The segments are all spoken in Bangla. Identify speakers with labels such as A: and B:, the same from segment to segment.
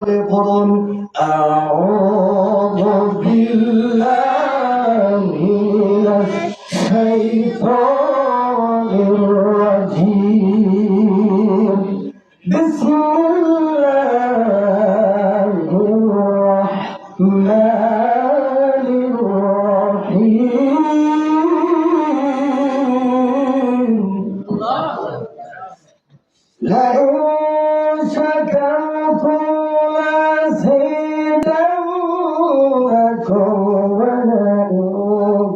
A: قرن أعوذ بالله من الشيطان الرجيم. بسم الله الرحمن الرحيم. لئن شكرتم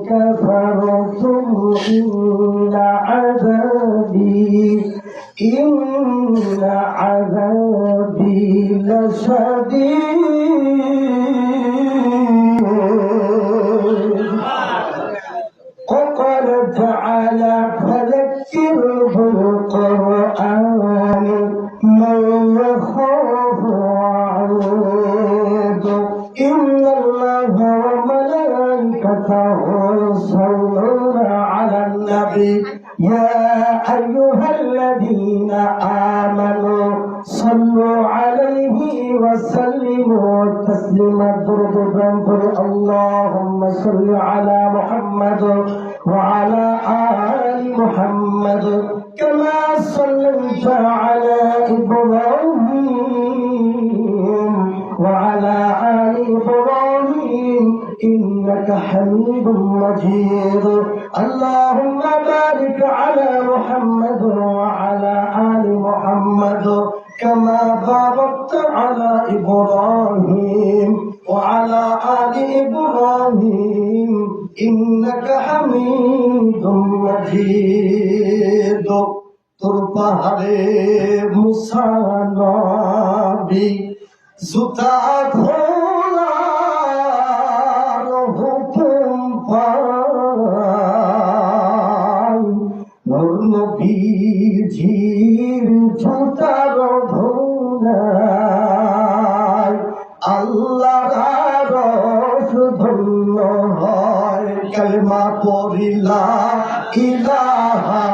A: كفرتم إن عذابي إن عذابي لشديد. وقال تعالى فذكر وملائكته يصلون على النبي. يا أيها الذين آمنوا صلوا عليه وسلموا تسليما ضربا اللهم صل على محمد وعلى آل محمد كما صليت على إبراهيم. إبراهيم إنك حميد مجيد اللهم بارك على محمد وعلى آل محمد كما باركت على إبراهيم وعلى آل إبراهيم إنك حميد مجيد তোর পাহাড়ে মুসানবি জুতা খোলার নবীজির জুতার ধুলাই আল্লাহ রস ধন্য হয়। কালমা পড়িলা, ইলাহা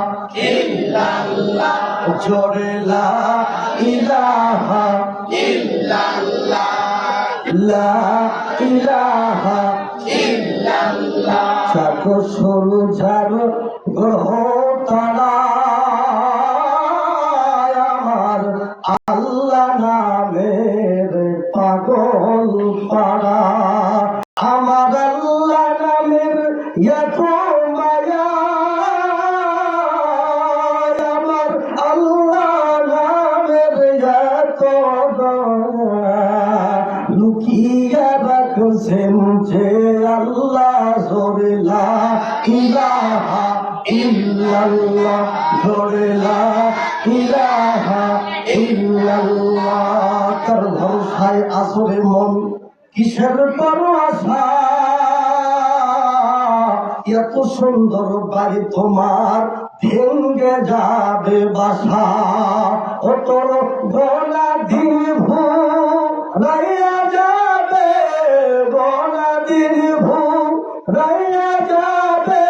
A: জোরেলা, ইলাহা লা ইলাহা চাকো সরু ঝাড় গ্রহ তারা আমার আল্লাহ নামের পাগল পাড়া। আমার আল্লাহ নামের এত মায়া। লুকিয়ে রাখছেন যে আল্লাহ জোরেলা ইলাহা ইল্লাল্লাহ জোরেলা ইলাহা ইল্লাল্লাহ। তার ভরসায় আসরে মন, কিসের আশা এত সুন্দর বাড়ি তোমার ভেঙ্গে যাবে বাসা। ও তোর গলা দিন ভূ রাইয়া যাবে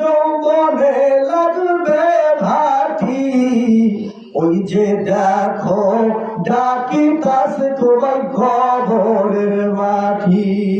A: যৌবনে লাগবে দেখো ডাকি কাছে তোমার খবরের মাটি।